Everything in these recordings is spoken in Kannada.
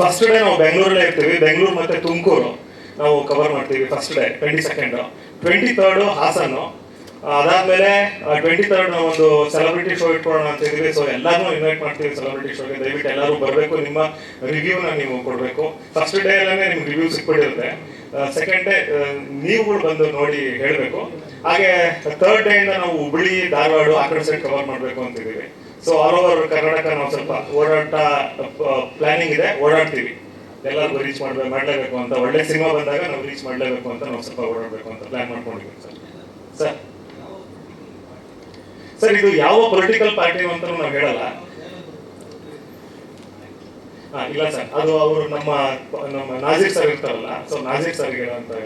ಫಸ್ಟ್ ಡೇ ನಾವು ಬೆಂಗಳೂರಲ್ಲೇ ಇರ್ತೀವಿ, ಬೆಂಗಳೂರು ಮತ್ತೆ ತುಮಕೂರು. ನಾವು ಕವರ್ ಮಾಡ್ತೀವಿ first day twenty second twenty third ಹಾಸನ್ನು ಅದಾದ್ಮೇಲೆ ಟ್ವೆಂಟಿ ತರ್ಡ್ ನಾವು ಒಂದು ಸೆಲೆಬ್ರಿಟಿ ಶೋ ಇಟ್ಕೊಳ್ಳೋಣ ಅಂತ ಇದೀವಿ ಸೊ ಎಲ್ಲಾನು ಇನ್ವೈಟ್ ಮಾಡ್ತೀವಿ ಸೆಲೆಬ್ರಿಟಿ ಶೋಗೆ ದಯವಿಟ್ಟು ಎಲ್ಲರೂ ಬರಬೇಕು, ನಿಮ್ಮ ರಿವ್ಯೂನ ನೀವು ಕೊಡಬೇಕು. ಫಸ್ಟ್ ಡೇ ಅಲ್ಲೇ ನಿಮ್ಗೆ ರಿವ್ಯೂ ಸಿಕ್ಬಿಟ್ಟಿರುತ್ತೆ ಸೆಕೆಂಡ್ ಡೇ ನೀವುಗಳು ಬಂದು ನೋಡಿ ಹೇಳಬೇಕು. ಹಾಗೆ ಥರ್ಡ್ ಡೇ ಇಂದ ನಾವು ಹುಬ್ಳಿ, ಧಾರವಾಡ ಆ ಕಡೆ ಸೈಡ್ ಕವರ್ ಮಾಡಬೇಕು ಅಂತಿದ್ದೀವಿ ಸೊ ಆಲ್ ಓವರ್ ಕರ್ನಾಟಕ ನಾವು ಸ್ವಲ್ಪ ಓಡಾಟ ಪ್ಲಾನಿಂಗ್ ಇದೆ, ಓಡಾಡ್ತೀವಿ. ಎಲ್ಲರಿಗೂ ರೀಚ್ ಮಾಡ್ಬೇಕು ಮಾಡಲೇಬೇಕು ಅಂತ, ಒಳ್ಳೆ ಸಿನಿಮಾ ಬಂದಾಗ ನಾವು ರೀಚ್ ಮಾಡಲೇಬೇಕು ಅಂತ ನಾವು ಸ್ವಲ್ಪ ಓಡಾಡಬೇಕು ಅಂತ ಪ್ಲಾನ್ ಮಾಡ್ಕೊಂಡಿದ್ದೀವಿ, ಸರ್. ಸರ್. ಇದು ಯಾವ ಪೊಲಿಟಿಕಲ್ ಪಾರ್ಟಿ ಅಂತ ನಾವು ಹೇಳಲ್ಲ. ಇಲ್ಲ ಸರ್. ಅದು ಅವರು ನಮ್ಮ ನಮ್ಮ ನಾಜೀರ್ ಸರ್ ಇರ್ತಾರಲ್ಲ ಸೊ ನಾಜೀರ್ ಸರ್ ಅದು.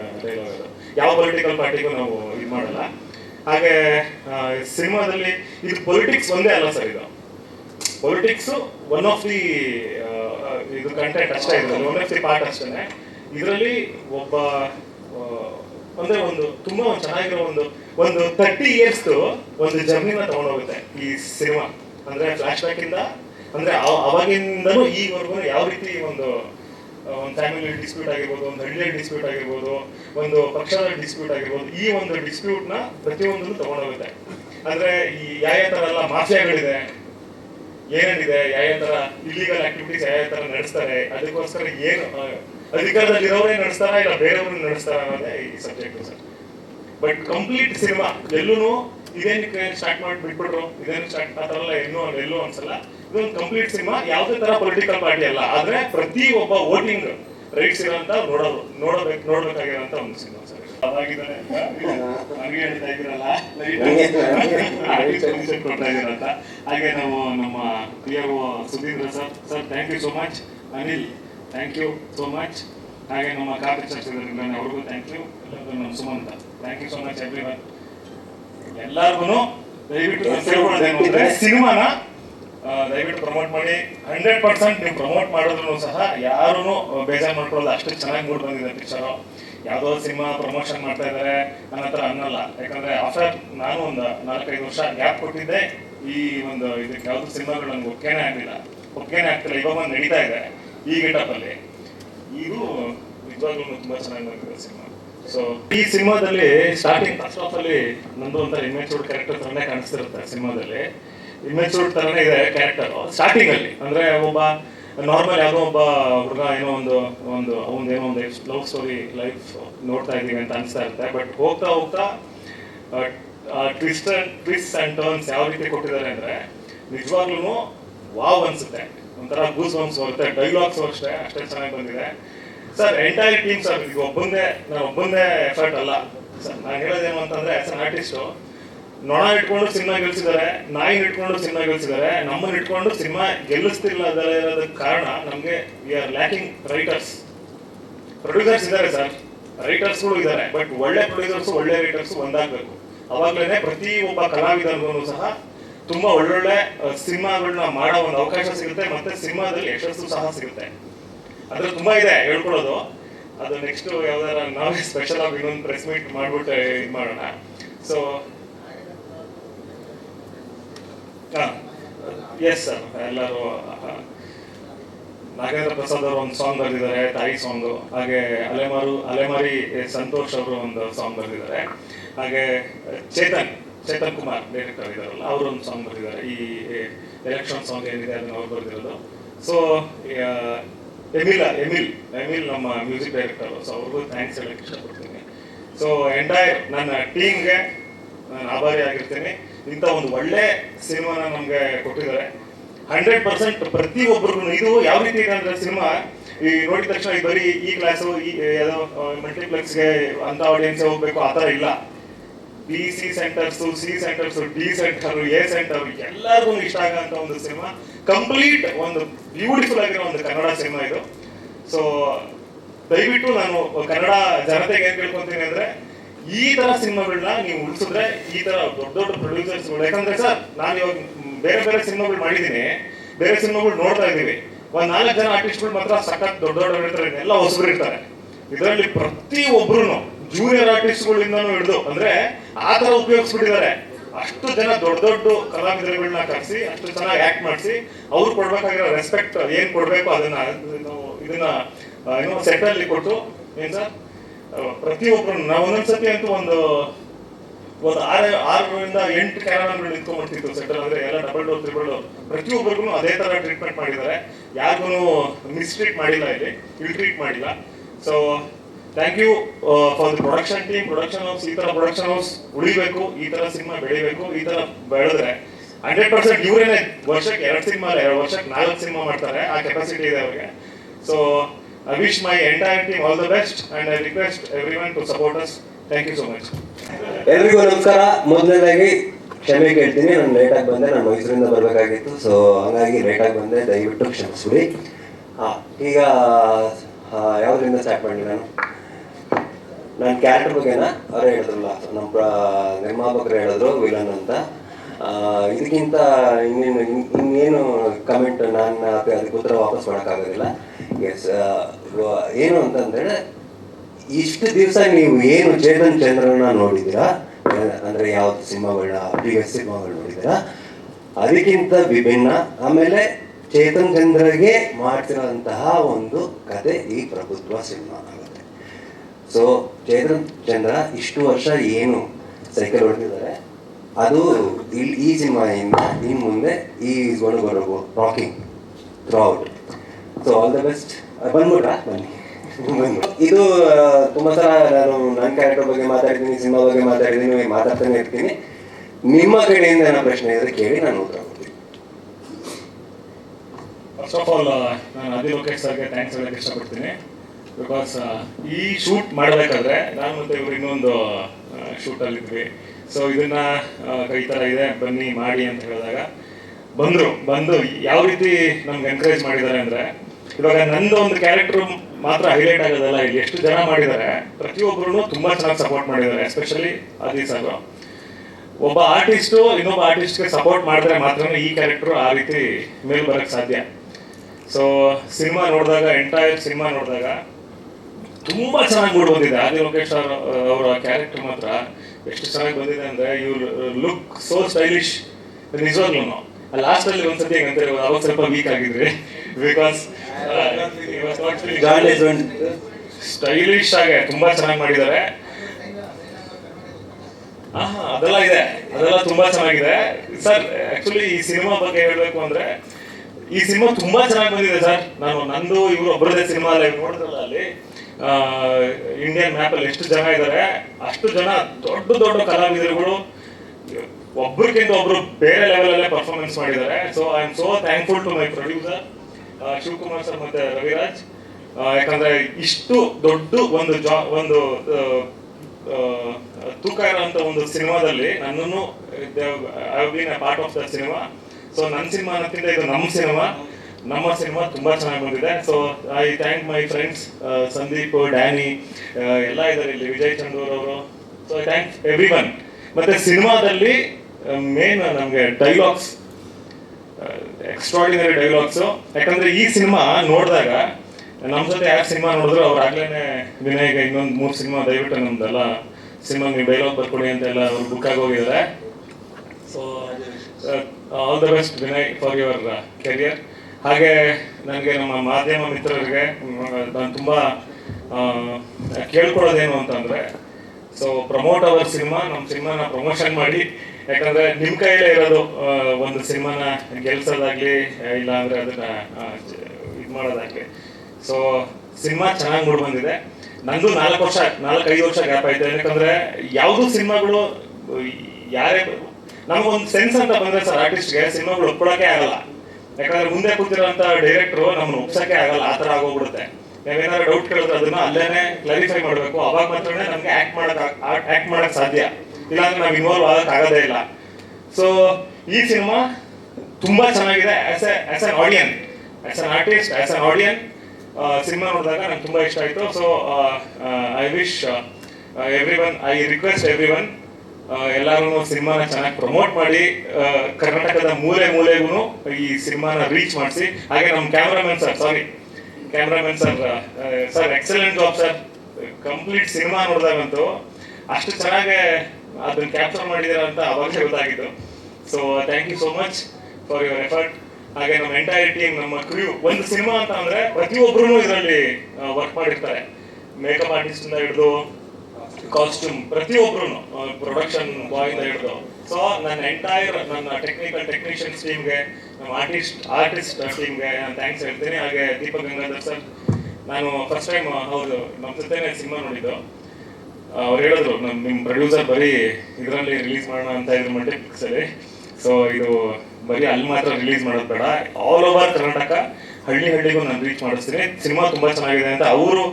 ಯಾವ ಪೊಲಿಟಿಕಲ್ ಪಾರ್ಟಿಗೂ ನಾವು ಇದು ಮಾಡಲ್ಲ. ಹಾಗೆ ಸಿನಿಮಾದಲ್ಲಿ ಇದು ಪೊಲಿಟಿಕ್ಸ್ ಒಂದೇ ಅಲ್ಲ ಸರ್ ಇದು. ಪೊಲಿಟಿಕ್ಸ್ ಒನ್ ಆಫ್ ದಿ ಇದು ಕಂಟೆಂಟ್ ಅಷ್ಟೇ ಇದೆ ಒನ್ ಆಫ್ ದಿ ಪಾರ್ಟ್ ಅಷ್ಟೇ ಇದರಲ್ಲಿ ಒಬ್ಬ ಅಂದ್ರೆ ಒಂದು ತುಂಬಾ ಒಂದು ಚೆನ್ನಾಗಿರೋ ಒಂದು ಒಂದು ತರ್ಟಿ ಇಯರ್ಸ್ ಒಂದು ಜರ್ನಿನ ತಗೊಂಡೋಗುತ್ತೆ ಈ ಸಿನಿಮಾ. ಅಂದ್ರೆ ಫ್ಲಾಶ್ ಬ್ಯಾಕ್ ಇಂದ, ಅಂದ್ರೆ ಅವ- ಅವಾಗಿಂದನೂ ಈವರೆಗೂ ಯಾವ ರೀತಿ ಒಂದು ಒಂದು ಫ್ಯಾಮಿಲಿ ಡಿಸ್ಪ್ಯೂಟ್ ಆಗಿರ್ಬೋದು, ಒಂದು ಹಳ್ಳಿಯ ಡಿಸ್ಪ್ಯೂಟ್ ಆಗಿರ್ಬೋದು, ಒಂದು ಪಕ್ಷದ ಡಿಸ್ಪ್ಯೂಟ್ ಆಗಿರ್ಬೋದು, ಈ ಒಂದು ಡಿಸ್ಪ್ಯೂಟ್ನ ಪ್ರತಿಯೊಂದನ್ನು ತಗೊಂಡೋಗುತ್ತೆ. ಅಂದ್ರೆ ಈ ಯಾವ ಯಾವ ತರ ಎಲ್ಲ ಮಾಫಿಯಾಗಳಿದೆ, ಏನೇನಿದೆ, ಯಾವ ಯಾವ ತರ ಇಲ್ಲಿಗಲ್ ಆಕ್ಟಿವಿಟೀಸ್ ಯಾವ ಯಾವ ತರ ನಡೆಸ್ತಾರೆ, ಅದಕ್ಕೋಸ್ಕರ ಏನು ಅಧಿಕಾರದಲ್ಲಿ ಅಧಿಕಾರದಲ್ಲಿರೋರೇ ನಡೆಸ್ತಾರ ಇಲ್ಲ ಬೇರೆಯವ್ರನ್ನ ನಡೆಸ್ತಾರ ಅನ್ನೋದೇ ಈ subject sir. But complete cinema ಎಲ್ಲೂ ಇದೇನಕ್ಕೆ ಸ್ಟಾರ್ಟ್ ಮಾಡಿ ಬಿಟ್ಬಿಟ್ರು, ಇದೇನು ಸ್ಟಾರ್ಟ್ ಆ ಥರ ಎಲ್ಲ ಎಲ್ಲೂ ಅನ್ಸಲ್ಲ. ಇದೊಂದು ಕಂಪ್ಲೀಟ್ ಸಿನಿಮಾ ಯಾವುದೇ ತರ ಪೊಲಿಟಿಕಲ್ ಪಾರ್ಟಿ ಅಲ್ಲ. ಆದ್ರೆ ಪ್ರತಿ ಒಬ್ಬ ವೋಟಿಂಗ್ ರೈಟ್ಸ್ ಇರೋಂತ ನೋಡೋದು ನೋಡಬೇಕು ನೋಡ್ಬೇಕಾಗಿರೋಂತ ಒಂದು ಸಿನಿಮಾ ಹಾಗೆ ನಾವು ನಮ್ಮ P R Sudhindra sir sir thank you so much Anil thank you so much ಹಾಗೆ ನಮ್ಮ ಕಾರ್ತಿಕ್ ಚರ್ಚಿದ್ದಾರೆ ಅವ್ರಿಗೂ ಥ್ಯಾಂಕ್ ಯು ನಮ್ಮ Sumantha thank you so much everyone ಎಲ್ಲಾರ್ಗು ದಯವಿಟ್ಟು ಸಿನಿಮಾನ ದಯವಿಟ್ಟು ಪ್ರಮೋಟ್ ಮಾಡಿ. ಹಂಡ್ರೆಡ್ ಪರ್ಸೆಂಟ್ ನೀವು ಪ್ರಮೋಟ್ ಮಾಡಿದ್ರು ಸಹ ಯಾರೂ ಬೇಜಾರು ಮಾಡ್ಕೊಳ್ಳೋದು ಅಷ್ಟು ಚೆನ್ನಾಗಿ ಮೂಡ್ ಬಂದಿದೆ ಪಿಕ್ಚರು ಯಾವುದೋ ಸಿನಿಮಾ ಪ್ರಮೋಷನ್ ಮಾಡ್ತಾ ಇದ್ದಾರೆ ನನ್ನ ಹತ್ರ ಅನ್ನಲ್ಲ. ಯಾಕಂದ್ರೆ ಆಫ್ಟರ್ ನಾನು ಒಂದು ನಾಲ್ಕೈದು ವರ್ಷ ಗ್ಯಾಪ್ ಕೊಟ್ಟಿದ್ದೆ. ಈ ಒಂದು ಇದಕ್ಕೆ ಯಾವ್ದು ಸಿನಿಮಾಗಳು ನಂಗೆ ಒಕ್ಕೇನೆ ಆಗಲಿಲ್ಲ. ಒಕ್ಕೇನೆ ಆಗ್ತಿಲ್ಲ. ಇವಾಗ ಒಂದು ನಡೀತಾ ಇದೆ ಈ ಗೆಟಪ್ ಅಲ್ಲಿ. ಇದು ನಿಜವಾಗ್ಲೂ ತುಂಬಾ ಚೆನ್ನಾಗಿ ಬಂದಿದೆ ಸಿನಿಮಾ. ಸೊ ಈ ಸಿನಿಮಾದಲ್ಲಿ ಸ್ಟಾರ್ಟಿಂಗ್ ಫಸ್ಟ್ ಆಫ್ ಅಲ್ಲಿ ನಂದು ಒಂಥರ ಇಮೇಜ್ ಕ್ಯಾರೆಕ್ಟರ್ ತರನೇ ಕಾಣಿಸ್ತಿರುತ್ತೆ ಸಿನಿಮಾದಲ್ಲಿ. ಇಮೇಚೂರ್ಡ್ ತರನೇ ಇದೆ ಕ್ಯಾರೆಕ್ಟರ್ ಸ್ಟಾರ್ಟಿಂಗ್ ಅಲ್ಲಿ. ಅಂದ್ರೆ ಒಬ್ಬ ನಾರ್ಮಲ್ ಯಾವುದೋ ಒಬ್ಬ ಹುಡುಗ ಏನೋ ಒಂದು ಒಂದು ಅವನ್ ಏನೋ ಒಂದು ಲವ್ ಸ್ಟೋರಿ ಲೈಫ್ ನೋಡ್ತಾ ಇದೀವಿ ಅಂತ ಅನಿಸ್ತಾ ಇರುತ್ತೆ. ಬಟ್ ಹೋಗ್ತಾ ಹೋಗ್ತಾ ಟ್ವಿಸ್ಟ್ ಟ್ವಿಸ್ಟ್ ಅಂಡ್ ಟರ್ನ್ಸ್ ಯಾವ ರೀತಿ ಕೊಟ್ಟಿದ್ದಾರೆ ಅಂದ್ರೆ ನಿಜವಾಗ್ಲೂ ವಾವ್ ಅನ್ಸುತ್ತೆ. ಒಂಥರ ಗೂಸ್ ಬಂಪ್ಸ್ ಬರುತ್ತೆ ಡೈಲಾಗ್ಸ್ ಅಷ್ಟೇ ಅಷ್ಟೇ ಚೆನ್ನಾಗಿ ಬಂದಿದೆ. ಸರ್ ಎಂಟೈರ್ ಟೀಮ್ ಸರ್ ಈಗ ಒಬ್ಬಂದೇ ನಾನು ಒಬ್ಬಂದೇ ಎಫರ್ಟ್ ಅಲ್ಲ. ಸರ್ ನಾನು ಹೇಳೋದೇನು ಅಂತಂದ್ರೆ ಆಸ್ ಅನ್ ಆರ್ಟಿಸ್ಟು ನೊಣ ಇಟ್ಕೊಂಡು ಸಿನಿಮಾ ಗೆಲ್ಸಿದ್ದಾರೆ, ನಾಯಿ ಇಟ್ಕೊಂಡು ಸಿನಿಮಾ ಗೆಲ್ಸಿದ್ದಾರೆ ನಮ್ಮನ್ನ ಇಟ್ಕೊಂಡು ಸಿನಿಮಾ ಗೆಲ್ಲಿಸ್ತಿಲ್ಲ ಕಾರಣ ನಮಗೆ we are lacking writers producers ಇದ್ದಾರೆ ಸರ್ ರೈಟರ್ಸ್ಗಳು ಇದ್ದಾರೆ ಬಟ್ ಒಳ್ಳೆ ಪ್ರೊಡ್ಯೂಸರ್ಸ್ ಒಳ್ಳೆ ರೈಟರ್ಸ್ ಒಂದಾಗಬೇಕು. ಅವಾಗಲೇ ಪ್ರತಿ ಒಬ್ಬ ಕಲಾವಿದನಿಗೂ ಸಹ ತುಂಬಾ ಒಳ್ಳೊಳ್ಳೆ ಸಿನಿಮಾಗಳನ್ನ ಮಾಡೋ ಒಂದು ಅವಕಾಶ ಸಿಗುತ್ತೆ, ಮತ್ತೆ ಸಿನಿಮಾದಲ್ಲಿ ಯಶಸ್ಸು ಸಹ ಸಿಗುತ್ತೆ. ಅದ್ರ ತುಂಬಾ ಇದೆ ಹೇಳ್ಕೊಳ್ಳೋದು. ಅದು ನೆಕ್ಸ್ಟ್ ಯಾವ್ದಾರ ನಾವೇ ಸ್ಪೆಷಲ್ ಆಗಿ ಇನ್ನೊಂದು ಪ್ರೆಸ್ ಮೀಟ್ ಮಾಡ್ಬಿಟ್ಟು ಇದು ಮಾಡೋಣ. ಸೊ ಎಸ್ ಸರ್ ಎಲ್ಲರೂ ನಾಗೇಂದ್ರ ಪ್ರಸಾದ್ ಅವರು ಒಂದು ಸಾಂಗ್ ಬರೆದಿದ್ದಾರೆ, ತಾಯಿ ಸಾಂಗ್ ಹಾಗೆ ಅಲೆಮಾರು, ಅಲೆಮಾರಿ ಸಂತೋಷ್ ಅವರು ಒಂದು ಸಾಂಗ್ ಬರೆದಿದ್ದಾರೆ. ಹಾಗೆ ಚೇತನ್ ಚೇತನ್ ಕುಮಾರ್ ಡೈರೆಕ್ಟರ್ ಇದಾರಲ್ಲ ಅವರು ಒಂದು ಸಾಂಗ್ ಬರೆದಿದ್ದಾರೆ. ಈ ಎಲೆಕ್ಷನ್ ಸಾಂಗ್ ಏನಿದೆ ಅದನ್ನ ಅವ್ರು ಬರೆದಿರೋದು. ಸೊ ಎಮಿಲ್ ಎಮಿಲ್ ಎಮಿಲ್ ನಮ್ಮ ಮ್ಯೂಸಿಕ್ ಡೈರೆಕ್ಟರ್ ಸೊ ಅವ್ರಿಗೂ ಥ್ಯಾಂಕ್ಸ್ ಹೇಳಕ್ಕೆ ಇಷ್ಟಪಡ್ತೀನಿ. ಸೊ ಎಂಟೈರ್ ನನ್ನ ಟೀಮ್ಗೆ ನಾನು ಆಭಾರಿ ಆಗಿರ್ತೀನಿ. ಇಂಥ ಒಂದು ಒಳ್ಳೆ ಸಿನಿಮಾನ ನಮ್ಗೆ ಕೊಟ್ಟಿದ್ದಾರೆ. ಹಂಡ್ರೆಡ್ ಪರ್ಸೆಂಟ್ ಪ್ರತಿಯೊಬ್ಬರಿಗೂ ಇದು ಯಾವ ರೀತಿ ಇದೆ ಅಂದ್ರೆ ಸಿನಿಮಾ, ಈ ನೋಡಿದ ತಕ್ಷಣ ಈ ಬರೀ ಈ ಕ್ಲಾಸು ಈ ಯಾವುದೋ ಮಲ್ಟಿಪ್ಲೆಕ್ಸ್ಗೆ ಅಂತ ಆಡಿಯನ್ಸ್ ಹೋಗ್ಬೇಕು, ಆ ಥರ ಇಲ್ಲ. B C centres C centres D centre A centre ಎಲ್ಲರಿಗೂ ಇಷ್ಟ ಆಗಂತ ಒಂದು ಸಿನಿಮಾ. ಕಂಪ್ಲೀಟ್ ಒಂದು ಬ್ಯೂಟಿಫುಲ್ ಆಗಿರೋ ಒಂದು ಕನ್ನಡ ಸಿನಿಮಾ ಇದು. ಸೊ ದಯವಿಟ್ಟು ನಾನು ಕನ್ನಡ ಜನತೆಗೆ ಏನ್ ಕೇಳ್ಕೊಂತೀನಿ ಅಂದ್ರೆ ಈ ತರ ಸಿನಿಮಾಗಳನ್ನ ನೀವು ಉಳಿಸಿದ್ರೆ ಈ ತರ ದೊಡ್ಡ ದೊಡ್ಡ ಪ್ರೊಡ್ಯೂಸರ್ಸ್ ಯಾಕಂದ್ರೆ ಸರ್, ನಾನು ಇವಾಗ ಬೇರೆ ಬೇರೆ ಸಿನಿಮಾಗಳು ಮಾಡಿದ್ದೀನಿ ಬೇರೆ ಸಿನಿಮಾಗಳು ನೋಡ್ತಾ ಇದ್ದೀವಿ. ಒಂದ್ ನಾಲ್ಕು ಜನ ಆರ್ಟಿಸ್ಟ್ಗಳು ಮಾತ್ರ ಸಖತ್ ದೊಡ್ಡ ದೊಡ್ಡ ಇರ್ತಾರೆ ಎಲ್ಲ ಹೊಸಬರು ಇರ್ತಾರೆ. ಇದರಲ್ಲಿ ಪ್ರತಿ ಒಬ್ರು ಜೂನಿಯರ್ ಆರ್ಟಿಸ್ಟ್ಗಳಿಂದನೂ ಹಿಡಿದು, ಅಂದ್ರೆ ಆ ತರ ಉಪಯೋಗಿಸ್ಬಿಟ್ಟಿದ್ದಾರೆ. ಅಷ್ಟು ಜನ ದೊಡ್ಡ ದೊಡ್ಡ ಕಲಾವಿದರುಗಳನ್ನ ಕರೆಸಿ, ಅಷ್ಟು ಚೆನ್ನಾಗಿ ಆಕ್ಟ್ ಮಾಡಿಸಿ, ಅವ್ರು ಕೊಡ್ಬೇಕಾಗಿರೋ ರೆಸ್ಪೆಕ್ಟ್ ಏನ್ ಕೊಡ್ಬೇಕು ಅದನ್ನ, ಇದನ್ನ ಏನೋ ಸೆಟ್ ಅಲ್ಲಿ ಕೊಟ್ಟು, ಏನ್ ಸರ್? ಪ್ರತಿಯೊಬ್ಬರು ನಾವು ಒಂದೊಂದ್ಸತಿ ಅಂತೂ ಒಂದು ಒಂದು ಆರು ಆರರಿಂದ ಎಂಟು ಕ್ಯಾರವಾನ್ಗಳು ನಿಂತ್ಕೊಂಡ್ಬಿಡ್ತಿತ್ತು ಸೆಟಲ್ ಅಂದ್ರೆ ಎಲ್ಲ ಡಬಲ್ ಡೋರ್ ತ್ರಿಬಲ್ ಡೋರ್ ಪ್ರತಿಯೊಬ್ಬರಿಗೂ ಅದೇ ತರ ಟ್ರೀಟ್ಮೆಂಟ್ ಮಾಡಿದ್ದಾರೆ. ಯಾರಿಗೂ ಮಿಸ್ಟ್ರೀಟ್ ಮಾಡಿಲ್ಲ ಇಲ್ಲಿ ಇಲ್ಲಿ ಟ್ರೀಟ್ ಮಾಡಿಲ್ಲ so thank you for the production team production house ಈ ತರ ಪ್ರೊಡಕ್ಷನ್ ಹೌಸ್ ಉಳಿಬೇಕು, ಈ ತರ ಸಿನಿಮಾ ಬೆಳಿಬೇಕು, ಈ ತರ ಬೆಳೆದ್ರೆ ಹಂಡ್ರೆಡ್ ಪರ್ಸೆಂಟ್ ಇವರೇನೆ ವರ್ಷಕ್ಕೆ ಎರಡು ಸಿನಿಮಾ ಎರಡು ವರ್ಷಕ್ಕೆ ನಾಲ್ಕು ಸಿನಿಮಾ ಮಾಡ್ತಾರೆ, ಆ ಕೆಪಾಸಿಟಿ ಇದೆ ಅವ್ರಿಗೆ. So I wish my entire team all the best and I request everyone to support Thank you so much ಎಲ್ರಿಗೂ ನಮಸ್ಕಾರ. ಮೊದಲನೇದಾಗಿ ಕ್ಷಮೆ ಕೇಳ್ತೀನಿ. ನಾನು ಲೇಟಾಗಿ ಬಂದೆ. ನಾನು ಮೈಸೂರಿಂದ ಬರಬೇಕಾಗಿತ್ತು. ಸೊ ಹಾಗಾಗಿ ಲೇಟಾಗಿ ಬಂದೆ. ದಯವಿಟ್ಟು ಕ್ಷಮಿಸ್ಬಿಡಿ. ಹಾಂ, ಈಗ ಯಾವುದರಿಂದ ಸ್ಟಾರ್ಟ್ ಮಾಡಿ ನಾನು? ನನ್ನ ಕ್ಯಾರೆಕ್ಟರ್ ಬಗ್ಗೆನ? ಅವರೇ ಹೇಳಿದ್ರಲ್ಲ. ನಮ್ಮ ಪ್ರ- ನಿರ್ಮಾಪಕರು ಹೇಳಿದ್ರು, ವಿಲನ್ ಅಂತ. ಇದಕ್ಕಿಂತ ಇನ್ನೇನು, ಇನ್- ಇನ್ನೇನು ಕಮೆಂಟ್ ನಾನು ಅದಕ್ಕೆ ಉತ್ತರ ವಾಪಸ್ ಮಾಡೋಕ್ಕಾಗೋದಿಲ್ಲ. ಏನು ಅಂತಂದ್ರೆ, ಇಷ್ಟು ದಿವಸ ನೀವು ಏನು ಚೇತನ್ ಚಂದ್ರನ ನೋಡಿದ್ರಾ ಅಂದ್ರೆ ಯಾವ್ದು ಸಿನಿಮಾಗಳನ್ನ ಪ್ರೀವಿಯಸ್ ಸಿನಿಮಾಗಳು ನೋಡಿದ್ರಾ ಅದಕ್ಕಿಂತ ವಿಭಿನ್ನ, ಆಮೇಲೆ ಚೇತನ್ ಚಂದ್ರಗೆ ಮಾಡ್ತಿರೋಂತಹ ಒಂದು ಕತೆ ಈ ಪ್ರಭುತ್ವ ಸಿನಿಮಾ ಆಗುತ್ತೆ. ಸೊ ಚೇತನ್ ಚಂದ್ರ ಇಷ್ಟು ವರ್ಷ ಏನು ಸೈಕಲ್ ಹೊಡೆದಿದ್ದಾರೆ, ಅದು ಇಲ್ಲಿ ಈ ಸಿನಿಮಾ ಇನ್ನು ಮುಂದೆ ಈ ಗೋಣ ಬರೋಗು rocking throughout so all the best ಬಂದ್ಬಿಟ್ರಾ ಬನ್ನಿ ಬನ್ನಿ ಇದು ಆ, ತುಂಬಾ ಸಲ ನಾನು ನನ್ನ ಕ್ಯಾರೆಕ್ಟರ್ ಬಗ್ಗೆ ಮಾತಾಡ್ತೀನಿ ಸಿನಿಮಾ ಬಗ್ಗೆ ಮಾತಾಡಿದ್ದೀನಿ ಮಾತಾಡ್ತಾನೆ ಇರ್ತೀನಿ. ನಿಮ್ಮ ಕಡೆಯಿಂದ ಏನೋ ಪ್ರಶ್ನೆ ಇದ್ರೆ ಕೇಳಿ ನಾನು ಉತ್ತರ ಕೊಡ್ತೀನಿ. ಫಸ್ಟ್ ಆಫ್ ಆಲ್ ನಾನು ಅದೇ ಲೋಕೇಶ್ ಸರ್ಗೆ ಥ್ಯಾಂಕ್ಸ್ ಹೇಳಕ್ಕೆ ಇಷ್ಟಪಡ್ತೀನಿ. ಬಿಕಾಸ್ ಈ ಶೂಟ್ ಮಾಡಬೇಕಾದ್ರೆ ನಾನು ಮತ್ತೆ ಇವರು ಇನ್ನೊಂದು ಅಲ್ಲಿ ಇದ್ವಿ. ಸೊ ಇದನ್ನ ಕೈ ತರ ಥರ ಇದೆ ಬನ್ನಿ ಮಾಡಿ ಅಂತ ಹೇಳಿದಾಗ ಬಂದರು ಬಂದು ಯಾವ ರೀತಿ ನಮ್ಗೆ ಎನ್ಕರೇಜ್ ಮಾಡಿದ್ದಾರೆ ಅಂದರೆ ಇವಾಗ ನಂದು ಒಂದು ಕ್ಯಾರೆಕ್ಟರ್ ಮಾತ್ರ ಹೈಲೈಟ್ ಆಗೋದಲ್ಲ, ಇಲ್ಲಿ ಎಷ್ಟು ಜನ ಮಾಡಿದ್ದಾರೆ ಪ್ರತಿಯೊಬ್ಬರು ತುಂಬಾ ಚೆನ್ನಾಗಿ ಸಪೋರ್ಟ್ ಮಾಡಿದ್ದಾರೆ ಎಸ್ಪೆಷಲಿ ಆದಿ ಸರ್ ಒಬ್ಬ ಆರ್ಟಿಸ್ಟು ಇನ್ನೊಬ್ಬ ಆರ್ಟಿಸ್ಟ್ಗೆ ಸಪೋರ್ಟ್ ಮಾಡಿದ್ರೆ ಮಾತ್ರ ಈ ಕ್ಯಾರೆಕ್ಟರ್ ಆ ರೀತಿ ಮೇಲ್ ಬರಕ್ ಸಾಧ್ಯ. ಸೊ ಸಿನಿಮಾ ನೋಡಿದಾಗ ಎಂಟೈರ್ ಸಿನಿಮಾ ನೋಡಿದಾಗ ತುಂಬಾ ಚೆನ್ನಾಗಿ ಮೂಡ್ ಬಂದಿದೆ. ಆದಿ ಲೋಕೇಶ್ ಅವ್ರ ಅವರ ಕ್ಯಾರೆಕ್ಟರ್ ಮಾತ್ರ ಎಷ್ಟು ಚೆನ್ನಾಗಿ ಬಂದಿದೆ ಅಂದ್ರೆ, ಇವ್ರು ಲುಕ್ ಸೋ ಸ್ಟೈಲಿಶ್ ನಿಜವಾಗ್ಲೂ ಲಾಸ್ಟ್ ಅಲ್ಲಿ ಒಂದ್ಸತಿ ಹೆಂಗಂತ ಅವಾಗ ಸ್ವಲ್ಪ ವೀಕ್ ಆಗಿದ್ರಿ. ಬಿಕಾಸ್ ಸ್ಟೈಲಿಶ್ ಆಗಿ ತುಂಬಾ ಚೆನ್ನಾಗಿ ಮಾಡಿದ್ದಾರೆ. ಅದೆಲ್ಲ ಇದೆ. ಅದೆಲ್ಲ ತುಂಬಾ ಚೆನ್ನಾಗಿದೆ. ಸರ್ ಆಕ್ಚುಲಿ ಈ ಸಿನಿಮಾ ಬಗ್ಗೆ ಹೇಳ್ಬೇಕು ಅಂದ್ರೆ ಈ ಸಿನಿಮಾ ತುಂಬಾ ಚೆನ್ನಾಗಿ ಬಂದಿದೆ ಸರ್ ನಾನು ನಂದು ಇವರು ಒಬ್ಬರದೇ ಸಿನಿಮಾ ಅಲ್ಲ ನೋಡಿದ್ರಲ್ಲ ಅಲ್ಲಿ ಇಂಡಿಯನ್ ಮ್ಯಾಪ್ ಅಲ್ಲಿ ಎಷ್ಟು ಜನ ಇದ್ದಾರೆ. ಅಷ್ಟು ಜನ ದೊಡ್ಡ ದೊಡ್ಡ ಕಲಾವಿದರುಗಳು ಒಬ್ರಿಗಿಂತ ಒಬ್ರು ಬೇರೆ ಲೆವೆಲ್ ಅಲ್ಲೇ ಪರ್ಫಾರ್ಮೆನ್ಸ್ ಮಾಡಿದ್ದಾರೆ. So I am so thankful to my producer Shivakumar sir ಮತ್ತೆ ರವಿರಾಜ್. ಯಾಕಂದ್ರೆ ಇಷ್ಟು ದೊಡ್ಡ ಒಂದು ಜಾ, ಒಂದು ತೂಕ ಇರುವಂತ ಒಂದು ಸಿನಿಮಾದಲ್ಲಿ ನನ್ನನ್ನು part of the cinema so ನನ್ನ ಸಿನಿಮಾ ಅನ್ನೋಕ್ಕಿಂತ ಇದು ನಮ್ಮ ಸಿನಿಮಾ. ನಮ್ಮ ಸಿನಿಮಾ ತುಂಬಾ ಚೆನ್ನಾಗಿ ಬಂದಿದೆ. So I thank my friends Sandeep, Danny ಎಲ್ಲ ಇದ್ದಾರೆ ಇಲ್ಲಿ. ವಿಜಯ್ ಚಂದೂರ್ ಅವರು. So I thank everyone ಮತ್ತೆ ಸಿನಿಮಾದಲ್ಲಿ ಮೇನ್ ನಮಗೆ ಡೈಲಾಗ್ಸ್ ಎಕ್ಸ್ಟ್ರಾಡಿನರಿ ಡೈಲಾಗ್ಸ್ ಯಾಕಂದ್ರೆ ಈ ಸಿನಿಮಾ ನೋಡಿದಾಗ ನಮ್ಮ ಜೊತೆ ಯಾರು ಸಿನಿಮಾ ನೋಡಿದ್ರು ಅವ್ರು ಆಗ್ಲೇನೆ ವಿನಯ್ಗೆ ಇನ್ನೊಂದು ಮೂರು ಸಿನಿಮಾ ದಯವಿಟ್ಟು ನಮ್ದೆಲ್ಲ ಸಿನಿಮಾ ನೀವು ಡೈಲಾಗ್ ಬರ್ಕೊಡಿ ಅಂತ ಎಲ್ಲ ಅವ್ರು ಬುಕ್ ಆಗಿ ಹೋಗಿದ್ದಾರೆ so all the best Vinay for your career ಹಾಗೆ ನನಗೆ ನಮ್ಮ ಮಾಧ್ಯಮ ಮಿತ್ರರಿಗೆ ನಾನು ತುಂಬ ಕೇಳ್ಕೊಳ್ಳೋದೇನು ಅಂತಂದರೆ ಸೊ ಪ್ರಮೋಟ್ ಅವರ್ ಸಿನಿಮಾ ನಮ್ಮ ಸಿನಿಮಾನ ಪ್ರಮೋಷನ್ ಮಾಡಿ. ಯಾಕಂದ್ರೆ ನಿಮ್ ಕೈಲೇ ಇರೋದು ಒಂದು ಸಿನಿಮಾನ ಗೆಲ್ಸೋದಾಗ್ಲಿ ಇಲ್ಲ ಅಂದ್ರೆ ಅದನ್ನ ಇದು ಮಾಡೋದಾಗ್ಲಿ. ಸೊ ಸಿನಿಮಾ ಚೆನ್ನಾಗಿ ಮೂಡ್ ಬಂದಿದೆ. ನಂದು ನಾಲ್ಕು ವರ್ಷ, ನಾಲ್ಕು ಐದು ವರ್ಷ ಗ್ಯಾಪ್ ಆಯ್ತು. ಯಾಕಂದ್ರೆ ಯಾವುದು ಸಿನಿಮಾಗಳು, ಯಾರೇ, ನಮಗೊಂದು ಸೆನ್ಸ್ ಅಂತ ಬಂದ್ರೆ ಸರ್ ಆರ್ಟಿಸ್ಟ್ಗೆ ಸಿನಿಮಾಗಳು ಒಪ್ಕೊಳಕ್ಕೆ ಆಗಲ್ಲ. ಯಾಕಂದ್ರೆ ಮುಂದೆ ಕೂತಿರೋಂತ ಡೈರೆಕ್ಟ್ರು ನಮ್ಮನ್ನ ಒಪ್ಸಕ್ಕೆ ಆಗಲ್ಲ, ಆ ಥರ ಆಗೋಗ್ಬಿಡುತ್ತೆ. ನಾವೇನಾದ್ರು ಡೌಟ್ ಕೇಳಿದ್ರೆ ಅದನ್ನ ಅಲ್ಲೇನೆ ಕ್ಲಾರಿಫೈ ಮಾಡಬೇಕು. ಅವಾಗ ಮಾತ್ರನೇ ನಮ್ಗೆ ಆಕ್ಟ್ ಮಾಡಕ್ ಆಕ್ಟ್ ಮಾಡಕ್ ಸಾಧ್ಯ. ಇಲ್ಲಾಂದ್ರೆ ನಾವು ಇನ್ವಾಲ್ವ್ ಆಗಕ್ ಆಗೋದೇ ಇಲ್ಲ. ಸೊ ಈ ಸಿನಿಮಾ ತುಂಬಾ ಚೆನ್ನಾಗಿದೆ as a audience as an artist as an audience cinema ನೋಡಿದಾಗ ನಂಗೆ ತುಂಬಾ ಇಷ್ಟ ಆಯ್ತು. So I wish everyone I request everyone ಎಲ್ಲರೂ ಸಿನಿಮಾನ ಚೆನ್ನಾಗಿ ಪ್ರಮೋಟ್ ಮಾಡಿ ಕರ್ನಾಟಕದ ಮೂಲೆ ಮೂಲೆಗೂ ಈ ಸಿನಿಮಾನ ರೀಚ್ ಮಾಡಿಸಿ. ಹಾಗೆ ನಮ್ಮ cameraman sir sorry cameraman sir sir excellent job sir complete cinema ನೋಡಿದಾಗಂತೂ ಅಷ್ಟು ಚೆನ್ನಾಗಿ ಅದನ್ನ ಕ್ಯಾಪ್ಚರ್ ಮಾಡಿದಾರೆ ಅಂತ ಅವಾಗ ಗೊತ್ತಾಗಿತ್ತು. So thank you so much for your effort ಹಾಗೆ ನಮ್ಮ ಎಂಟೈರ್ ಟೀಮ್ ನಮ್ಮ ಕ್ರೂ ಒಂದು ಸಿನಿಮಾ ಅಂತ ಅಂದ್ರೆ ಪ್ರತಿಯೊಬ್ಬರು ಇದರಲ್ಲಿ ವರ್ಕ್ ಮಾಡಿರ್ತಾರೆ. ಮೇಕಪ್ ಆರ್ಟಿಸ್ಟ್ ಇಂದ ಹಿಡಿದು ಕಾಸ್ಟ್ಯೂಮ್ ಪ್ರತಿಯೊಬ್ರು ಪ್ರೊಡಕ್ಷನ್ ಬಾಯ್ ಇಂದ ಹಿಡಿದು. ಸೊ ನನ್ನ ಎಂಟೈರ್ ನನ್ನ ಟೆಕ್ನಿಕಲ್ ಟೆಕ್ನಿಷಿಯನ್ಸ್ ಟೀಮ್ಗೆ ನಮ್ಮ ಆರ್ಟಿಸ್ಟ್ ಆರ್ಟಿಸ್ಟ್ ಟೀಮ್ಗೆ ನಾನು ಥ್ಯಾಂಕ್ಸ್ ಹೇಳ್ತೀನಿ. ಹಾಗೆ ದೀಪಕ್ ಗಂಗಾಧರ್ ಸರ್ ನಾನು ಫಸ್ಟ್ ಟೈಮ್ ಹೌದು ನಮ್ಮ ಜೊತೆ ಸಿನಿಮಾ ನೋಡಿದ್ದು. ಅವ್ರು ಹೇಳಿದ್ರು ನಮ್ಮ ನಿಮ್ಮ ಪ್ರೊಡ್ಯೂಸರ್ ಬರೀ ಇದರಲ್ಲಿ ರಿಲೀಸ್ ಮಾಡೋಣ ಅಂತ ಇದ್ರ ಮಲ್ಟಿಪ್ಲೆಕ್ಸ್ ಸರಿ ಸೊ ಇದು ಬರೀ ಅಲ್ಲಿ ಮಾತ್ರ ರಿಲೀಸ್ ಮಾಡೋದು ಬೇಡ. ಆಲ್ ಓವರ್ ಕರ್ನಾಟಕ ಹಳ್ಳಿ ಹಳ್ಳಿಗೂ ನಾನು ರೀಚ್ ಮಾಡಿಸ್ತೀನಿ. ಸಿನಿಮಾ ತುಂಬಾ ಚೆನ್ನಾಗಿದೆ ಅಂತ ಅವರು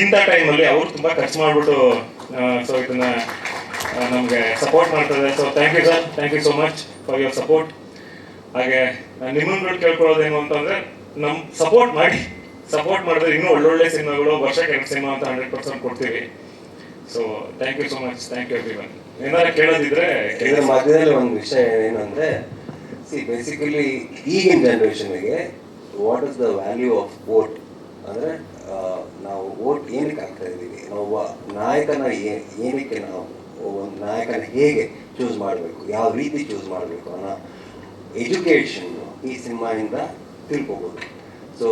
ಇಂಥ ಟೈಮಲ್ಲಿ ಅವರು ತುಂಬಾ ಖರ್ಚು ಮಾಡಿಬಿಟ್ಟು ಸೊ ಇದನ್ನ ನಮಗೆ ಸಪೋರ್ಟ್ ಮಾಡ್ತಾರೆ. So thank you sir thank you so much for your support ಹಾಗೆ ನಿಮ್ಮನ್ನು ಕೇಳ್ಕೊಳ್ಳೋದೇನು ಅಂತಂದ್ರೆ ನಮ್ಮ ಸಪೋರ್ಟ್ ಮಾಡಿ ಸಪೋರ್ಟ್ ಮಾಡಿದ್ರೆ ಇನ್ನೂ ಒಳ್ಳೊಳ್ಳೆ ಸಿನಿಮಾಗಳು ವರ್ಷಕ್ಕೆ ಸಿನಿಮಾ ಅಂತ ಹಂಡ್ರೆಡ್ ಪರ್ಸೆಂಟ್ ಕೊಡ್ತೀವಿ. So thank you so much thank you everyone ಏನಾರ ಕೇಳೋದಿದ್ರೆ ಇದ್ರ ಮಧ್ಯದಲ್ಲಿ ಒಂದು ವಿಷಯ ಏನಂದ್ರೆ ಸಿ ಬೇಸಿಕಲಿ ಈಗಿನ ಜನರೇಷನ್ಗೆ what is the value of vote ಅಂದ್ರೆ ನಾವು ವೋಟ್ ಏನಕ್ಕೆ ಆಗ್ತಾ ಇದ್ದೀವಿ? ಒಬ್ಬ ನಾಯಕನ ಏನಕ್ಕೆ ನಾವು ಒಂದು ನಾಯಕನ ಹೇಗೆ ಚೂಸ್ ಮಾಡಬೇಕು? ಯಾವ ರೀತಿ ಚೂಸ್ ಮಾಡಬೇಕು ಅನ್ನೋ ಎಜುಕೇಷನ್ ಈ ಸಿನಿಮಾಯಿಂದ ತಿಳ್ಕೊಬೋದು. ಸೊ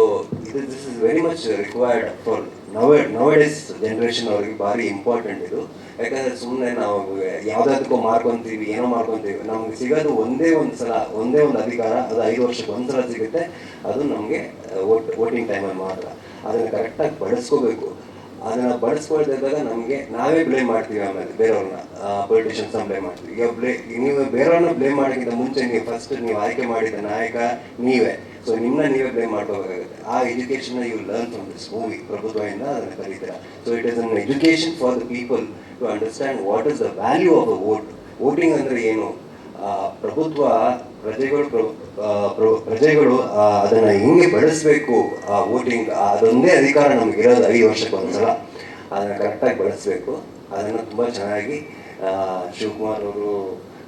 ಇದು this is very much required for now nowadays generation ಅವ್ರಿಗೆ ಭಾರಿ ಇಂಪಾರ್ಟೆಂಟ್ ಇದು. ಯಾಕಂದ್ರೆ ಸುಮ್ಮನೆ ನಾವು ಯಾವುದಾದ್ರೂ ಮಾರ್ಕೊಂತೀವಿ ಏನೋ ಮಾಡ್ಕೊತೀವಿ ನಮ್ಗೆ ಸಿಗೋದು ಒಂದೇ ಒಂದು ಸಲ, ಒಂದೇ ಒಂದು ಅಧಿಕಾರ, ಅದು ಐದು ವರ್ಷಕ್ಕೆ ಒಂದು ಸಲ ಸಿಗುತ್ತೆ, ಅದು ನಮಗೆ ವೋಟ್, ವೋಟಿಂಗ್ ಟೈಮಲ್ಲಿ ಮಾತ್ರ. ಅದನ್ನು ಕರೆಕ್ಟಾಗಿ ಬಳಸ್ಕೋಬೇಕು. ಅದನ್ನ ಬಳಸ್ಕೊಳ್ತಿದ್ದಾಗ ನಮಗೆ, ನಾವೇ ಬ್ಲೇಮ್ ಮಾಡ್ತೀವಿ ಆಮೇಲೆ ಬೇರೆಯವ್ರನ್ನ ಪೊಲಿಟಿಷಿಯನ್ಸ್ ಬ್ಲೇಮ್ ಮಾಡ್ತೀವಿ. ಈಗ ಬ್ಲೇ ನೀವು ಬೇರೆಯವ್ರನ್ನ ಬ್ಲೇಮ್ ಮಾಡೋಕ್ಕಿಂತ ಮುಂಚೆ ನೀವು ಫಸ್ಟ್ ನೀವು ಆಯ್ಕೆ ಮಾಡಿದ ನಾಯಕ ನೀವೇ. ಸೊ ನಿಮ್ಮನ್ನ ನೀವೇ ಬ್ಲೇಮ್ ಮಾಡ್ಕೋಬೇಕಾಗುತ್ತೆ ಆ education you learn from this movie ಪ್ರಭುತ್ವದಿಂದ ಅದನ್ನು ಕರೀತಾರೆ so it is an education for the people to understand what is the value of a vote voting ಅಂದ್ರೆ ಏನು? ಪ್ರಭುತ್ವ, ಪ್ರಜೆಗಳು ಪ್ರ- ಪ್ರಜೆಗಳು ಅದನ್ನ ಹೆಂಗೆ ಬಳಸಬೇಕು? ಆ ವೋಟಿಂಗ್ ಅದೊಂದೇ ಅಧಿಕಾರ ನಮ್ಗೆ ಇರೋದು ಐದು ವರ್ಷಕ್ಕೆ ಒಂದ್ಸಲ. ಅದನ್ನ ಕರೆಕ್ಟಾಗಿ ಬಳಸಬೇಕು. ಅದನ್ನು ತುಂಬ ಚೆನ್ನಾಗಿ ಶಿವಕುಮಾರ್ ಅವರು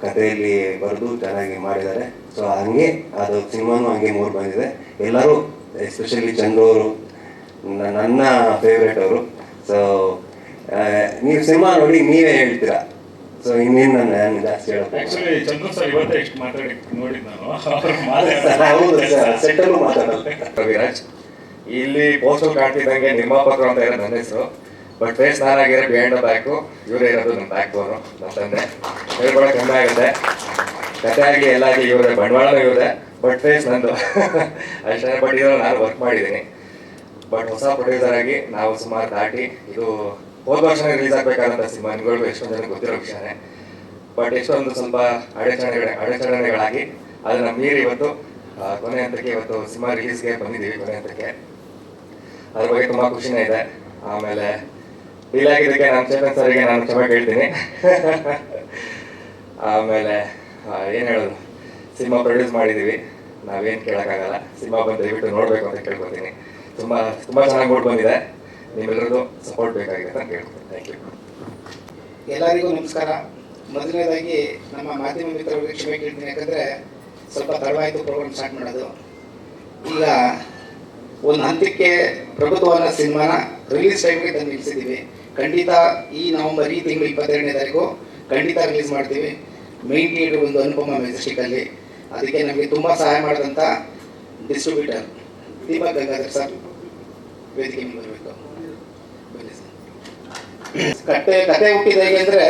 ಕಥೆಯಲ್ಲಿ ಬರೆದು ಚೆನ್ನಾಗಿ ಮಾಡಿದ್ದಾರೆ. ಸೊ ಹಂಗೆ ಅದು ಸಿನಿಮಾನು ಹಂಗೆ ಮೂರು ಬಂದಿದೆ. ಎಲ್ಲರೂ ಎಸ್ಪೆಷಲಿ ಚಂದ್ರು ಅವರು ನನ್ನ ಫೇವ್ರೇಟ್ ಅವರು. ಸೊ ನೀವು ಸಿನಿಮಾ ನೋಡಿ ನೀವೇ ಹೇಳ್ತೀರಾ? ಸೊ ಇನ್ನೇನು ನಾನು. ನಾನು ಜಾಸ್ತಿ. ರವಿರಾಜ್ ಇಲ್ಲಿ ಪೋಸ್ಟರ್ ಕಾಣ್ತಿದ್ದಂಗೆ ನಿರ್ಮಾಪಕರು ಅಂತ ಹೇಳಿ ನನ್ನ ಹೆಸರು. ಬಟ್ ಫೇಸ್ ನಾನಾಗಿರೋ ಬಿಯಾಂಡ್ ಬ್ಯಾಕು ಇವರೇ ಇರೋದು ನಮ್ಮ ಬ್ಯಾಕ್ ಬೋನು ನಮ್ಮ ತಂದೆ. ಹೇಳ್ಕೊಳಕ್ ಕಮ್ಮಿ ಆಗುತ್ತೆ ಕತೆ ಆಗಲಿ ಎಲ್ಲ ಆಗಲಿ ಇವರೇ. ಬಂಡವಾಳನೂ ಇವರೇ. ಬಟ್ ಫೇಸ್ ನಂದು. ಅಷ್ಟೇ ಬಟ್ ಇದರಲ್ಲಿ ನಾನು ವರ್ಕ್ ಮಾಡಿದ್ದೀನಿ. ಬಟ್ ಹೊಸ ಪ್ರೊಡ್ಯೂಸರ್ ಆಗಿ ನಾವು ಸುಮಾರು ದಾಟಿ ಇದು ಹೋದ ವರ್ಷ ರಿಲೀಸ್ ಆಗಬೇಕಾದಂಥ ಸಿನಿಮಾ. ನಿಮ್ಗಳಿಗೂ ಎಷ್ಟೊಂದು ಜನಕ್ಕೆ ಗೊತ್ತಿರೋ ವಿಷಯನೇ. ಬಟ್ ಎಷ್ಟೊಂದು ಸ್ವಲ್ಪ ಅಡಚಣೆಗಳ ಅಡಚಣೆಗಳಾಗಿ ಅದನ್ನ ಮೀರಿ ಇವತ್ತು ಕೊನೆ ಹಂತಕ್ಕೆ ಇವತ್ತು ಸಿನಿಮಾ ರಿಲೀಸ್ಗೆ ಬಂದಿದ್ದೀವಿ, ಕೊನೆ ಹಂತಕ್ಕೆ. ಅದ್ರ ಬಗ್ಗೆ ತುಂಬಾ ಖುಷಿನೇ ಇದೆ. ಆಮೇಲೆ ಆಗಿದ್ದಕ್ಕೆ ನಮ್ಮ ಚೇತನ್ ಸರ್ಗೆ ನಾನು ಕ್ಷಮೆ ಕೇಳ್ತೀನಿ. ಆಮೇಲೆ ಏನು ಹೇಳೋದು? ಸಿನಿಮಾ ಪ್ರೊಡ್ಯೂಸ್ ಮಾಡಿದೀವಿ. ನಾವೇನ್ ಕೇಳೋಕ್ಕಾಗಲ್ಲ. ಸಿನಿಮಾ ಬಂದು ದಯವಿಟ್ಟು ನೋಡ್ಬೇಕು ಅಂತ ಕೇಳ್ಕೊತೀನಿ. ತುಂಬಾ ತುಂಬಾ ಚೆನ್ನಾಗಿ ಮೂಡ್ ಬಂದಿದೆ. ನಿಮ್ಮೆಲ್ಲರಿಗೂ ಸಪೋರ್ಟ್ ಬೇಕಾಗಿದೆ ಅಂತ ಕೇಳ್ಕೊತೀನಿ ಥ್ಯಾಂಕ್ ಯು ಎಲ್ಲರಿಗೂ ನಮಸ್ಕಾರ. ಮೊದಲನೇದಾಗಿ ನಮ್ಮ ಮಾಧ್ಯಮ ಮಿತ್ರರಿಗೆ ಕ್ಷಮೆ ಕೇಳ್ತೀನಿ. ಯಾಕಂದರೆ ಸ್ವಲ್ಪ ತಡವಾಯಿತು ಪ್ರೋಗ್ರಾಮ್ ಸ್ಟಾರ್ಟ್ ಮಾಡೋದು. ಈಗ, ಒಂದು ಹಂತಕ್ಕೆ ಪ್ರಭುತ್ವವಾದ ಸಿನಿಮಾನ ರಿಲೀಸ್ ಟೈಮ್ಗೆ ಇದನ್ನು ನಿಲ್ಲಿಸಿದ್ದೀವಿ ಖಂಡಿತ ಈ ನವೆಂಬರ್, ಈ ತಿಂಗಳು ಇಪ್ಪತ್ತೆರಡನೇ ತಾರೀಕು ಖಂಡಿತ ರಿಲೀಸ್ ಮಾಡ್ತೀವಿ. ಮೈನ್ ಥಿಯೇಟರ್ ಒಂದು ಅನುಪಮ ಮೆಜೆಸ್ಟಿಕಲ್ಲಿ ಅದಕ್ಕೆ ನಮಗೆ ತುಂಬ ಸಹಾಯ ಮಾಡಿದಂಥ ಡಿಸ್ಟ್ರಿಬ್ಯೂಟರ್ ದೀಪಕ್ ಗಂಗಾಧರ್ ಸರ್ ವೇದಿಕೆ ಮೇಲೆ ಬರಬೇಕು. ಬನ್ನಿ ಸರ್. ಕತೆ ಕತೆ ಹುಟ್ಟಿದ ಹೇಗೆ ಅಂದ್ರೆ,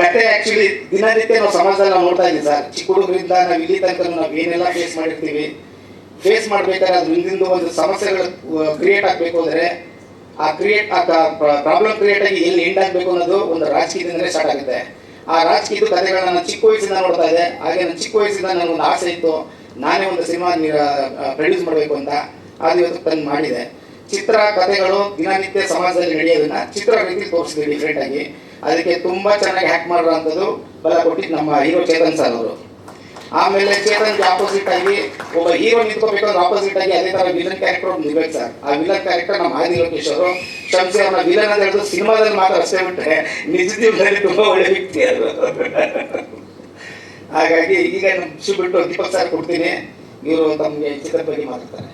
ಕತೆ ಆ್ಯಕ್ಚುಲಿ ದಿನನಿತ್ಯ ನಾವು ಸಮಾಜದಲ್ಲಿ ನಾವು ನೋಡ್ತಾ ಇದ್ದೀವಿ ಸರ್. ಚಿಕ್ಕ ಹುಡುಗರಿಂದ ನಾವು ಇಲ್ಲಿ ತನಕ ನಾವು ಏನೆಲ್ಲ ಫೇಸ್ ಮಾಡಿರ್ತೀವಿ. ಫೇಸ್ ಮಾಡಬೇಕಾದ್ರೆ ಅದು ಒಂದು ಸಮಸ್ಯೆಗಳು ಕ್ರಿಯೇಟ್ ಆಗಬೇಕು ಅಂದರೆ ಆ ಕ್ರಿಯೇಟ್ ಆ ಪ್ರಾಬ್ಲಮ್ ಕ್ರಿಯೇಟ್ ಆಗಿ ಎಲ್ಲಿ ಎಂಡ್ ಆಗಬೇಕು ಅನ್ನೋದು ಒಂದು ರಾಜಕೀಯದಿಂದಲೇ ಸ್ಟಾರ್ಟ್ ಆಗುತ್ತೆ. ಆ ರಾಜಕೀಯದ ಕಥೆಗಳನ್ನ ನಾನು ಚಿಕ್ಕ ವಯಸ್ಸಿಂದ ನೋಡ್ತಾ ಇದ್ದೆ. ಹಾಗೆ ನನ್ನ ಚಿಕ್ಕ ವಯಸ್ಸಿಂದ ನನಗೊಂದು ಆಸೆ ಇತ್ತು. ನಾನೇ ಒಂದು ಸಿನಿಮಾ ಪ್ರೊಡ್ಯೂಸ್ ಮಾಡಬೇಕು ಅಂತ. ಅದು ಇವತ್ತು ತಂದು ಮಾಡಿದೆ. ಚಿತ್ರ, ಕಥೆಗಳು ದಿನನಿತ್ಯ ಸಮಾಜದಲ್ಲಿ ನಡೆಯೋದನ್ನ ಚಿತ್ರ ರೀತಿ ತೋರಿಸಿದ್ವಿ ಡಿಫ್ರೆಂಟ್ ಆಗಿ. ಅದಕ್ಕೆ ತುಂಬಾ ಚೆನ್ನಾಗಿ ಹ್ಯಾಕ್ ಮಾಡಿರೋಂಥದ್ದು ಬಲ ಕೊಟ್ಟಿದ್ದು ನಮ್ಮ ಹೀರೋ ಚೇತನ್ ಸರ್ ಅವರು. ಆಮೇಲೆ ಚೇತನ್ಗೆ ಆಪೋಸಿಟ್ ಆಗಿ ಒಬ್ಬ ಹೀರೋ ನಿಂತ್ಕೋಬೇಕಾದ್ರೆ ಆಪೋಸಿಟ್ ಆಗಿ ಅದೇ ತರ ವಿಲನ್ ಕ್ಯಾರೆಕ್ಟರ್ ನಿಲ್ಬೇಕು ಸರ್ ಆ ವಿಲನ್ ಕ್ಯಾರೆಕ್ಟರ್ ನಮ್ಮ ಆದಿ ಲೋಕೇಶ್ ಅವರು. ಅವ್ರನ್ನ ವಿಲನ್ ಅಂತ ಹೇಳಿದ್ರು ಸಿನಿಮಾದಲ್ಲಿ ಮಾತ್ರ ಅಷ್ಟೇ ಬಿಟ್ಟರೆ ನಿಜ ಜೀವನದಲ್ಲಿ ತುಂಬಾ ಒಳ್ಳೆ ವ್ಯಕ್ತಿ ಅದು. ಹಾಗಾಗಿ ಈಗ ಬಿಟ್ಟು ದೀಪಕ್ ಸರ್ ಕೊಡ್ತೀನಿ. ಇವರು ತಮಗೆ ಚಿತ್ರದ ಬಗ್ಗೆ ಮಾತಾಡ್ತಾರೆ.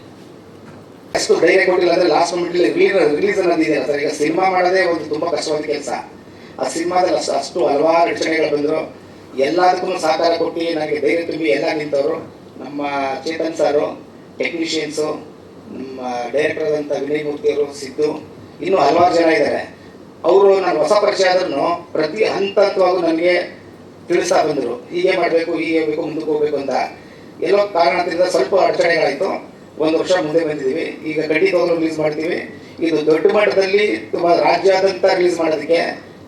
ಅಷ್ಟು ಧೈರ್ಯ ಕೊಟ್ಟಿಲ್ಲ ಅಂದ್ರೆ ಲಾಸ್ಟ್ ಮೂಮೆಂಟ್ ರಿಲೀಸ್ ರಿಲೀಸ್ ಅನ್ನೋದಿದೆ ಸರ್ ಈಗ ಸಿನಿಮಾ ಮಾಡೋದೇ ಒಂದು ತುಂಬಾ ಕಷ್ಟವಾದ ಕೆಲಸ. ಆ ಸಿನಿಮಾದಲ್ಲಿ ಅಷ್ಟು ಅಷ್ಟು ಹಲವಾರು ರಚನೆಗಳು ಬಂದರು. ಎಲ್ಲದಕ್ಕೂ ಸಹಕಾರ ಕೊಟ್ಟು ನನಗೆ ಧೈರ್ಯ ತುಂಬಿ ಎಲ್ಲ ನಿಂತವರು, ನಮ್ಮ ಚೇತನ್ ಸಾರು ಟೆಕ್ನಿಷಿಯನ್ಸು ನಮ್ಮ ಡೈರೆಕ್ಟರ್ ಆದಂಥ ವಿನಯ್ ಮೂರ್ತಿಯವರು ಸಿದ್ದು, ಇನ್ನೂ ಹಲವಾರು ಜನ ಇದ್ದಾರೆ. ಅವರು ನಾನು ಹೊಸ ಪರಿಚಯ ಆದ್ರೂ ಪ್ರತಿ ಹಂತ ಹಂತವಾಗೂ ನನಗೆ ತಿಳಿಸ್ತಾ ಬಂದರು. ಹೀಗೆ ಮಾಡಬೇಕು, ಹೀಗೆ ಬೇಕು ಮುಂದಕ್ಕೆ ಹೋಗ್ಬೇಕು ಅಂತ. ಎಲ್ಲೋ ಕಾರಣದಿಂದ ಸ್ವಲ್ಪ ಅಡಚಣೆಗಳಾಯಿತು. ಒಂದು ವರ್ಷ ಮುಂದೆ ಬಂದಿದ್ದೀವಿ. ಈಗ ಖಂಡಿತವಾಗ್ಲೂ ರಿಲೀಸ್ ಮಾಡ್ತೀವಿ. ಇದು ದೊಡ್ಡ ಮಟ್ಟದಲ್ಲಿ ತುಂಬ ರಾಜ್ಯಾದ್ಯಂತ ರಿಲೀಸ್ ಮಾಡೋದಕ್ಕೆ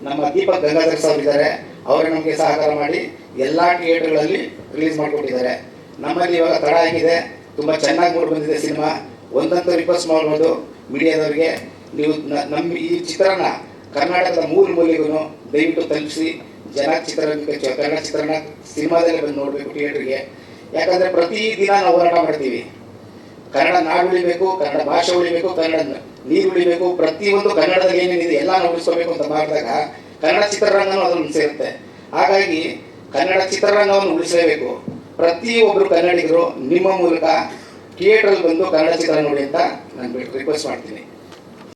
ನಮ್ಮ ದೀಪಕ್ ಗಂಗಾಧರ್ ಸರ್ ಇದ್ದಾರೆ. ಅವರೇ ನಮಗೆ ಸಹಕಾರ ಮಾಡಿ ಎಲ್ಲ ಥಿಯೇಟರ್ಗಳಲ್ಲಿ ರಿಲೀಸ್ ಮಾಡಿಕೊಟ್ಟಿದ್ದಾರೆ. ನಮ್ಮಲ್ಲಿ ಇವಾಗ ತಡ ಆಗಿದೆ. ತುಂಬ ಚೆನ್ನಾಗಿ ಮೂಡಿ ಬಂದಿದೆ ಸಿನಿಮಾ. ಒಂದಂತ ರಿಕ್ವೆಸ್ಟ್ ಮಾಡ್ಬೋದು ಮೀಡಿಯಾದವ್ರಿಗೆ. ನೀವು ನಮ್ಮ ಈ ಚಿತ್ರನ ಕರ್ನಾಟಕದ ಮೂರು ಮೂಲೆಗೂ ದಯವಿಟ್ಟು ತಲುಪಿಸಿ. ಜನ ಚಿತ್ರರಂಗಕ್ಕೆ ಚ- ಕನ್ನಡ ಚಿತ್ರನ ಸಿನಿಮಾದಲ್ಲಿ ಬಂದು ನೋಡಬೇಕು ಥಿಯೇಟ್ರಿಗೆ. ಯಾಕಂದರೆ ಪ್ರತಿ ದಿನ ನಾವು ಹೋರಾಟ ಮಾಡ್ತೀವಿ. ಕನ್ನಡ ನಾಡು ಉಳಿಬೇಕು, ಕನ್ನಡ ಭಾಷೆ ಉಳಿಬೇಕು, ಕನ್ನಡ ನೀರು ಉಳಿಬೇಕು. ಪ್ರತಿಯೊಂದು ಕನ್ನಡದಲ್ಲಿ ಏನೇನಿದೆ ಎಲ್ಲ ನಾವು ಅಂತ ಮಾಡಿದಾಗ ಕನ್ನಡ ಚಿತ್ರರಂಗನೂ ಅದನ್ನು ಸೇರುತ್ತೆ ಹಾಗಾಗಿ ಕನ್ನಡ ಚಿತ್ರರಂಗವನ್ನು ಉಳಿಸಲೇಬೇಕು. ಪ್ರತಿಯೊಬ್ಬರು ಕನ್ನಡಿಗರು ನಿಮ್ಮ ಮೂಲಕ ಥಿಯೇಟ್ರಲ್ಲಿ ಬಂದು ಕನ್ನಡ ಚಿತ್ರ ನೋಡಿ ಅಂತ ನಾನು ರಿಕ್ವೆಸ್ಟ್ ಮಾಡ್ತೀನಿ.